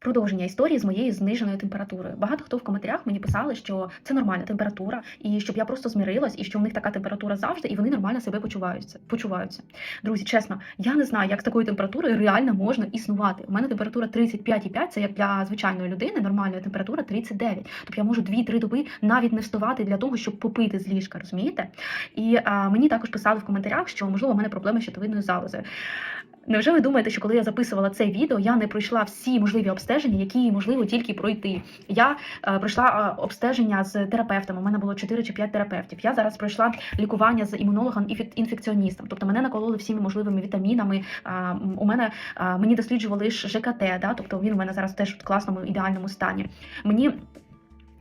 Продовження історії з моєю зниженою температурою. Багато хто в коментарях мені писали, що це нормальна температура, і щоб я просто змирилась, і що в них така температура завжди, і вони нормально себе почуваються. почуваються. Друзі, чесно, я не знаю, як з такою температурою реально можна існувати. У мене температура 35,5, це як для звичайної людини, нормальна температура 39. Тобто я можу 2-3 доби навіть не вставати для того, щоб попити з ліжка, розумієте? І а, мені також писали в коментарях, що можливо у мене проблеми з щитовидною залозою. Невже ви думаєте, що коли я записувала це відео, я не пройшла всі можливі обстеження, які можливо тільки пройти? Я е, пройшла е, обстеження з терапевтом. У мене було 4 чи 5 терапевтів. Я зараз пройшла лікування з імунологом і інфекціоністом. Тобто мене накололи всіми можливими вітамінами. М, у мене а, мені досліджували ж ЖКТ, да? тобто він у мене зараз теж в класному ідеальному стані. Мені е,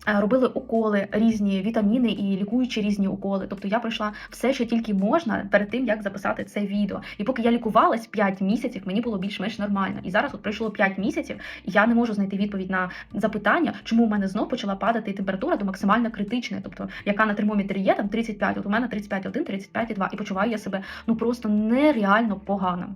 Робили уколи, різні вітаміни і лікуючі різні уколи. Тобто я пройшла все, що тільки можна перед тим, як записати це відео. І поки я лікувалась 5 місяців, мені було більш-менш нормально. І зараз от пройшло 5 місяців, і я не можу знайти відповідь на запитання, чому у мене знов почала падати температура до максимально критичної, тобто яка на термометрі є там 35, от у мене 35,1, 35,2, і почуваю я себе ну просто нереально погано.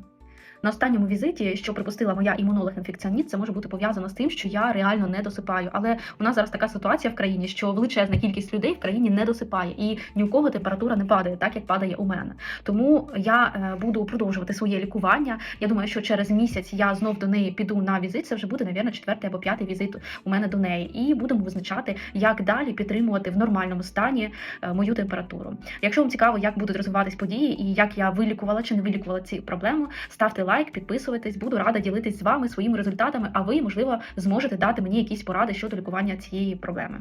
На останньому візиті, що припустила моя імунолог-інфекціоніст, це може бути пов'язано з тим, що я реально не досипаю. Але у нас зараз така ситуація в країні, що величезна кількість людей в країні не досипає, і ні у кого температура не падає, так як падає у мене. Тому я е, буду продовжувати своє лікування. Я думаю, що через місяць я знов до неї піду на візит. Це вже буде, навірно, четвертий або п'ятий візит у мене до неї, і будемо визначати, як далі підтримувати в нормальному стані е, мою температуру. Якщо вам цікаво, як будуть розвиватись події і як я вилікувала чи не вилікувала ці проблеми, ставте лайк, підписуйтесь, буду рада ділитись з вами своїми результатами. А ви, можливо, зможете дати мені якісь поради щодо лікування цієї проблеми.